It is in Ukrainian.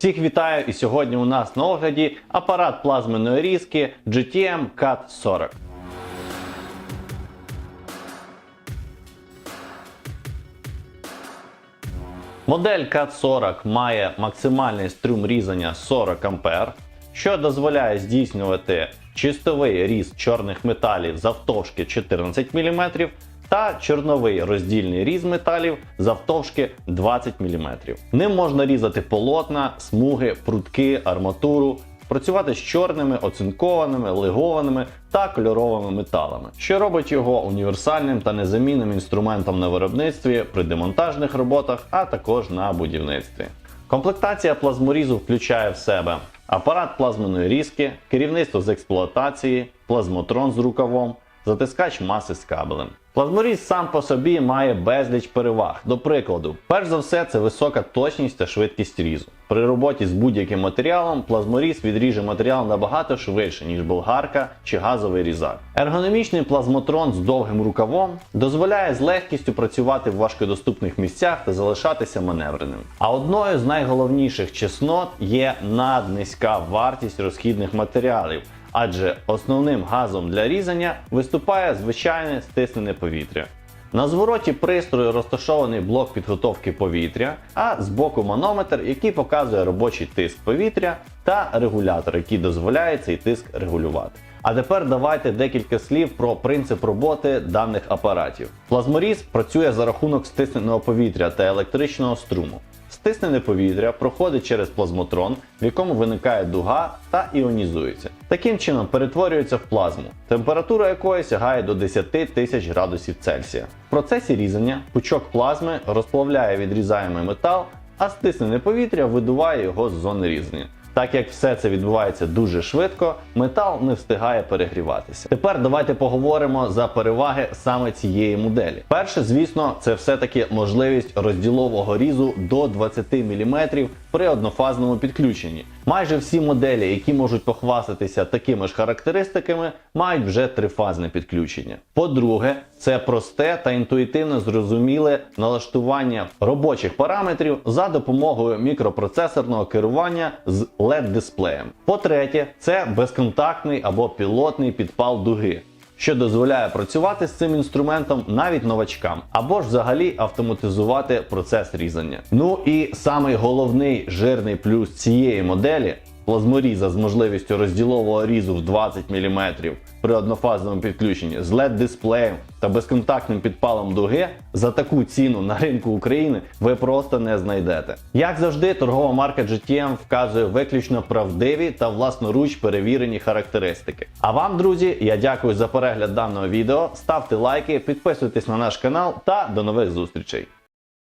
Всіх вітаю! І сьогодні у нас на огляді апарат плазменної різки GTM CAT 40. Модель CAT 40 має максимальний струм різання 40 А, що дозволяє здійснювати чистовий різ чорних металів завтовшки 14 мм та чорновий роздільний різ металів завтовшки 20 мм. Ним можна різати полотна, смуги, прутки, арматуру, працювати з чорними, оцинкованими, легованими та кольоровими металами, що робить його універсальним та незамінним інструментом на виробництві при демонтажних роботах, а також на будівництві. Комплектація плазморізу включає в себе апарат плазменої різки, керівництво з експлуатації, плазмотрон з рукавом, затискач маси з кабелем. Плазморіз сам по собі має безліч переваг. До прикладу, перш за все, це висока точність та швидкість різу. При роботі з будь-яким матеріалом плазморіз відріже матеріал набагато швидше, ніж болгарка чи газовий різак. Ергономічний плазмотрон з довгим рукавом дозволяє з легкістю працювати в важкодоступних місцях та залишатися маневреним. А одною з найголовніших чеснот є наднизька вартість розхідних матеріалів адже основним газом для різання виступає звичайне стиснене повітря. На звороті пристрою розташований блок підготовки повітря, а збоку манометр, який показує робочий тиск повітря, та регулятор, який дозволяє цей тиск регулювати. А тепер давайте декілька слів про принцип роботи даних апаратів. Плазморіз працює за рахунок стисненого повітря та електричного струму. Стиснене повітря проходить через плазмотрон, в якому виникає дуга та іонізується. Таким чином перетворюється в плазму, температура якої сягає до 10 тисяч градусів Цельсія. В процесі різання пучок плазми розплавляє відрізаємий метал, а стиснене повітря видуває його з зони різання. Так як все це відбувається дуже швидко, метал не встигає перегріватися. Тепер давайте поговоримо за переваги саме цієї моделі. Перше, звісно, це все-таки можливість розділового різу до 20 мм при однофазному підключенні. Майже всі моделі, які можуть похвастатися такими ж характеристиками, мають вже трифазне підключення. По-друге, це просте та інтуїтивно зрозуміле налаштування робочих параметрів за допомогою мікропроцесорного керування з LED-дисплеєм. По-третє, це безконтактний або пілотний підпал дуги. Що дозволяє працювати з цим інструментом навіть новачкам, або ж взагалі автоматизувати процес різання. Ну і самий головний жирний плюс цієї моделі плазморіза з можливістю розділового різу в 20 мм при однофазному підключенні з LED-дисплеєм та безконтактним підпалом дуги за таку ціну на ринку України ви просто не знайдете. Як завжди, торгова марка GTM вказує виключно правдиві та власноруч перевірені характеристики. А вам, друзі, я дякую за перегляд даного відео. Ставте лайки, підписуйтесь на наш канал та до нових зустрічей.